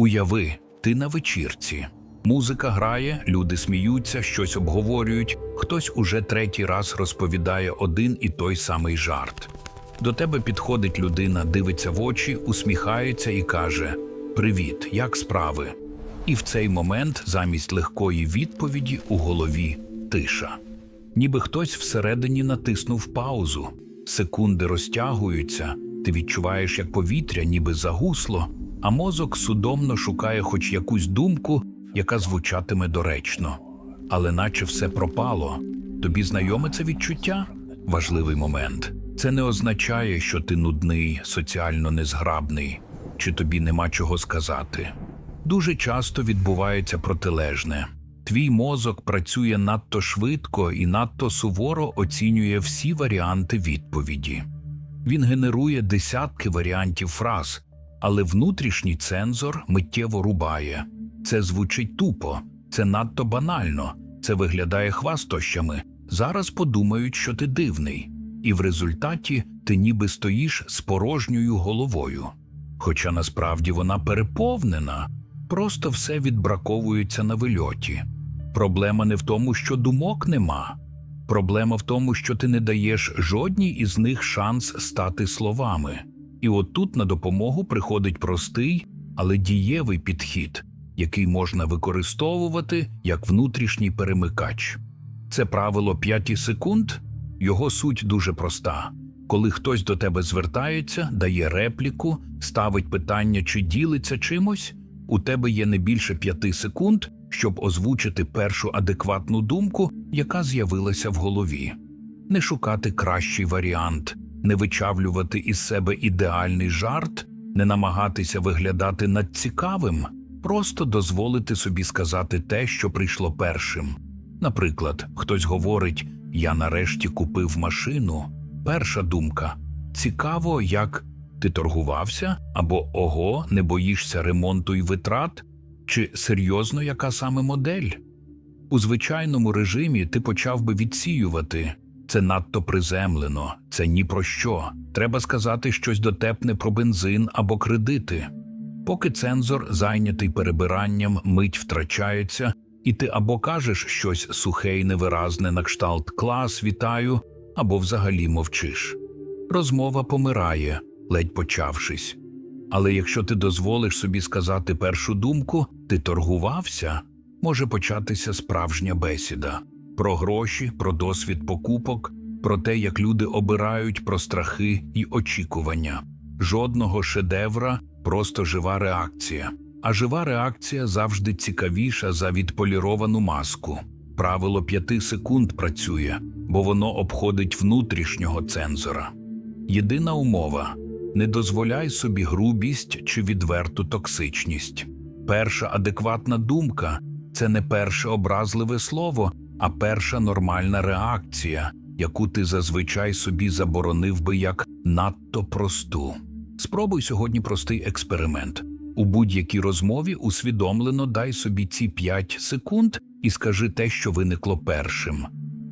Уяви, ти на вечірці. Музика грає, люди сміються, щось обговорюють, хтось уже третій раз розповідає один і той самий жарт. До тебе підходить людина, дивиться в очі, усміхається і каже: Привіт, як справи? І в цей момент замість легкої відповіді у голові тиша. Ніби хтось всередині натиснув паузу. Секунди розтягуються, ти відчуваєш, як повітря ніби загусло, а мозок судомно шукає хоч якусь думку, яка звучатиме доречно. Але наче все пропало. Тобі знайоме це відчуття? Важливий момент. Це не означає, що ти нудний, соціально незграбний, чи тобі нема чого сказати. Дуже часто відбувається протилежне. Твій мозок працює надто швидко і надто суворо оцінює всі варіанти відповіді. Він генерує десятки варіантів фраз, але внутрішній цензор миттєво рубає. Це звучить тупо, це надто банально, це виглядає хвастощами. Зараз подумають, що ти дивний, і в результаті ти ніби стоїш з порожньою головою. Хоча насправді вона переповнена, просто все відбраковується на вильоті. Проблема не в тому, що думок нема. Проблема в тому, що ти не даєш жодній із них шанс стати словами. І от тут на допомогу приходить простий, але дієвий підхід, який можна використовувати як внутрішній перемикач. Це правило 5 секунд. Його суть дуже проста. Коли хтось до тебе звертається, дає репліку, ставить питання чи ділиться чимось, у тебе є не більше 5 секунд, щоб озвучити першу адекватну думку, яка з'явилася в голові. Не шукати кращий варіант, не вичавлювати із себе ідеальний жарт, не намагатися виглядати надцікавим, просто дозволити собі сказати те, що прийшло першим. Наприклад, хтось говорить Я нарешті купив машину. Перша думка цікаво, як ти торгувався, або ого, не боїшся ремонту і витрат, чи серйозно яка саме модель? У звичайному режимі ти почав би відсіювати. Це надто приземлено, це ні про що. Треба сказати щось дотепне про бензин або кредити. Поки цензор, зайнятий перебиранням, мить втрачається, і ти або кажеш щось сухе й невиразне на кшталт клас, вітаю, або взагалі мовчиш. Розмова помирає, ледь почавшись. Але якщо ти дозволиш собі сказати першу думку, ти торгувався, може початися справжня бесіда про гроші, про досвід покупок, про те, як люди обирають, про страхи і очікування. Жодного шедевра, просто жива реакція. А жива реакція завжди цікавіша за відполіровану маску. Правило п'яти секунд працює, бо воно обходить внутрішнього цензора. Єдина умова не дозволяй собі грубість чи відверту токсичність. Перша адекватна думка це не перше образливе слово, а перша нормальна реакція, яку ти зазвичай собі заборонив би як надто просту. Спробуй сьогодні простий експеримент. У будь-якій розмові усвідомлено дай собі ці 5 секунд і скажи те, що виникло першим.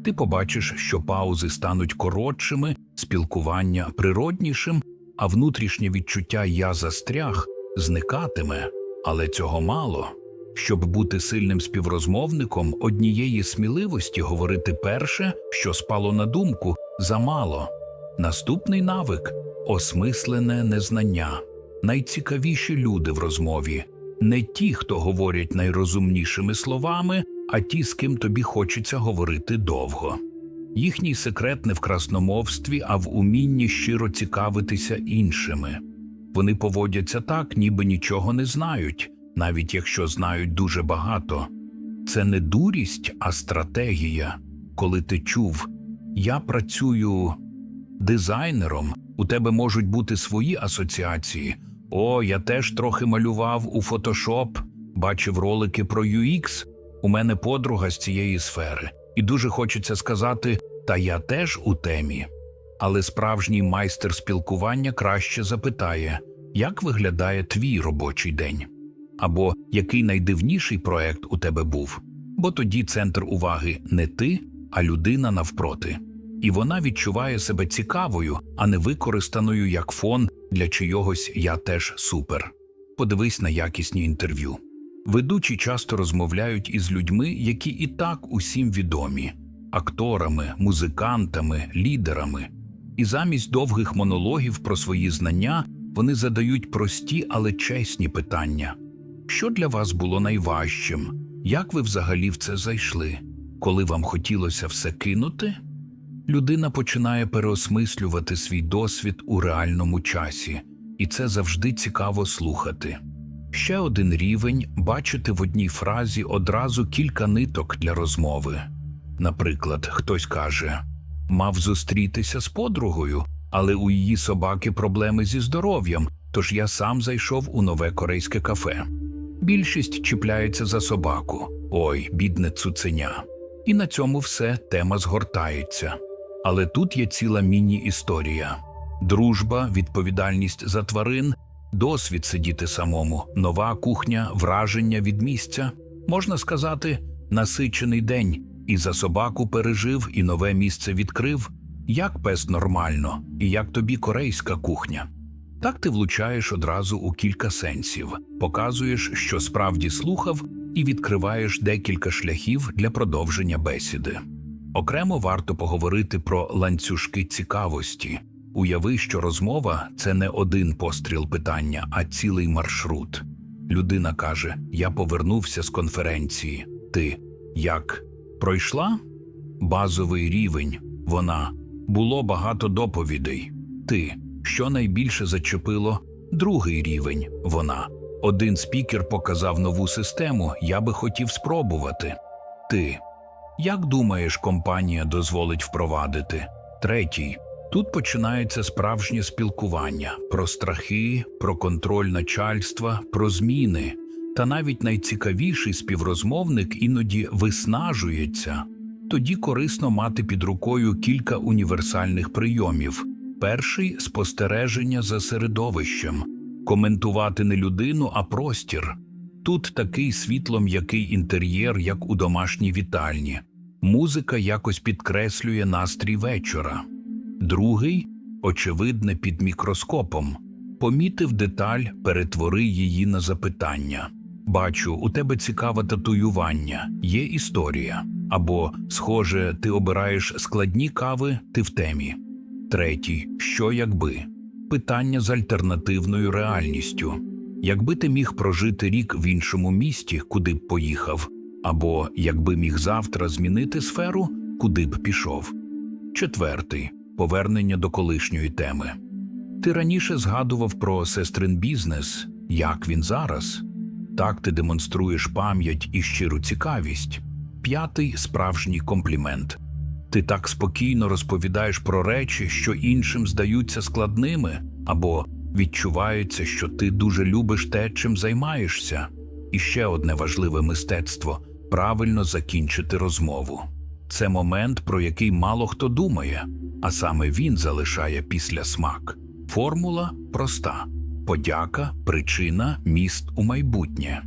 Ти побачиш, що паузи стануть коротшими, спілкування природнішим, а внутрішнє відчуття я застряг зникатиме, але цього мало. Щоб бути сильним співрозмовником, однієї сміливості говорити перше, що спало на думку, замало. Наступний навик осмислене незнання. Найцікавіші люди в розмові не ті, хто говорять найрозумнішими словами, а ті, з ким тобі хочеться говорити довго. Їхній секрет не в красномовстві, а в умінні щиро цікавитися іншими. Вони поводяться так, ніби нічого не знають, навіть якщо знають дуже багато. Це не дурість, а стратегія. Коли ти чув, я працюю дизайнером, у тебе можуть бути свої асоціації. О, я теж трохи малював у Photoshop, бачив ролики про UX. У мене подруга з цієї сфери, і дуже хочеться сказати, та я теж у темі. Але справжній майстер спілкування краще запитає, як виглядає твій робочий день, або який найдивніший проект у тебе був, бо тоді центр уваги не ти, а людина навпроти, і вона відчуває себе цікавою, а не використаною як фон для чийогось я теж супер. Подивись на якісні інтерв'ю. Ведучі часто розмовляють із людьми, які і так усім відомі акторами, музикантами, лідерами. І замість довгих монологів про свої знання вони задають прості, але чесні питання. Що для вас було найважчим? Як ви взагалі в це зайшли? Коли вам хотілося все кинути? Людина починає переосмислювати свій досвід у реальному часі, і це завжди цікаво слухати. Ще один рівень бачити в одній фразі одразу кілька ниток для розмови. Наприклад, хтось каже мав зустрітися з подругою, але у її собаки проблеми зі здоров'ям, тож я сам зайшов у нове корейське кафе. Більшість чіпляється за собаку ой, бідне цуценя. І на цьому все тема згортається. Але тут є ціла міні-історія: дружба, відповідальність за тварин, досвід сидіти самому, нова кухня, враження від місця. Можна сказати, насичений день, і за собаку пережив, і нове місце відкрив. Як пес нормально, і як тобі корейська кухня. Так ти влучаєш одразу у кілька сенсів, показуєш, що справді слухав, і відкриваєш декілька шляхів для продовження бесіди. Окремо варто поговорити про ланцюжки цікавості. Уяви, що розмова це не один постріл питання, а цілий маршрут. Людина каже: Я повернувся з конференції. Ти як пройшла? Базовий рівень. Вона було багато доповідей. Ти що найбільше зачепило? Другий рівень. Вона. Один спікер показав нову систему. Я би хотів спробувати. Ти. Як думаєш, компанія дозволить впровадити? Третій. Тут починається справжнє спілкування про страхи, про контроль начальства, про зміни. Та навіть найцікавіший співрозмовник іноді виснажується. Тоді корисно мати під рукою кілька універсальних прийомів. Перший спостереження за середовищем, коментувати не людину, а простір. Тут такий світло-м'який інтер'єр, як у домашній вітальні. Музика якось підкреслює настрій вечора. Другий очевидне під мікроскопом. Помітив деталь, перетвори її на запитання. Бачу, у тебе цікаве татуювання, є історія. Або, схоже, ти обираєш складні кави, ти в темі. Третій що якби питання з альтернативною реальністю. Якби ти міг прожити рік в іншому місті, куди б поїхав, або якби міг завтра змінити сферу, куди б пішов. Четвертий повернення до колишньої теми. Ти раніше згадував про сестрин бізнес, як він зараз. Так ти демонструєш пам'ять і щиру цікавість. П'ятий справжній комплімент. Ти так спокійно розповідаєш про речі, що іншим здаються складними, або відчувається, що ти дуже любиш те, чим займаєшся. І ще одне важливе мистецтво правильно закінчити розмову. Це момент, про який мало хто думає, а саме він залишає після смак. Формула проста подяка, причина, міст у майбутнє.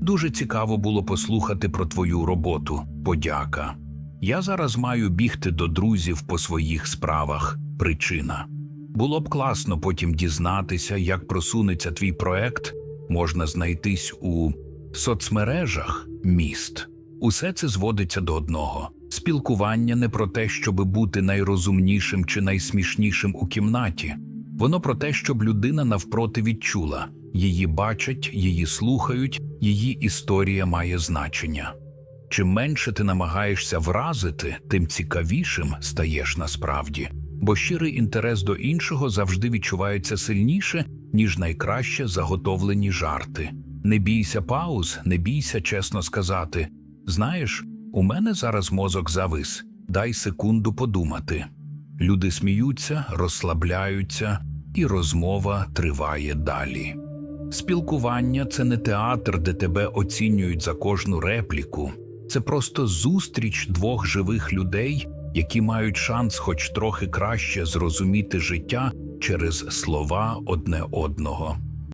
Дуже цікаво було послухати про твою роботу. Подяка. Я зараз маю бігти до друзів по своїх справах. Причина. Було б класно потім дізнатися, як просунеться твій проект, можна знайтись у соцмережах міст. Усе це зводиться до одного спілкування не про те, щоб бути найрозумнішим чи найсмішнішим у кімнаті, воно про те, щоб людина навпроти відчула її бачать, її слухають, її історія має значення. Чим менше ти намагаєшся вразити, тим цікавішим стаєш насправді, бо щирий інтерес до іншого завжди відчувається сильніше, ніж найкраще заготовлені жарти. Не бійся пауз, не бійся чесно сказати. Знаєш, у мене зараз мозок завис, дай секунду подумати. Люди сміються, розслабляються, і розмова триває далі. Спілкування це не театр, де тебе оцінюють за кожну репліку. Це просто зустріч двох живих людей, які мають шанс хоч трохи краще зрозуміти життя через слова одне одного.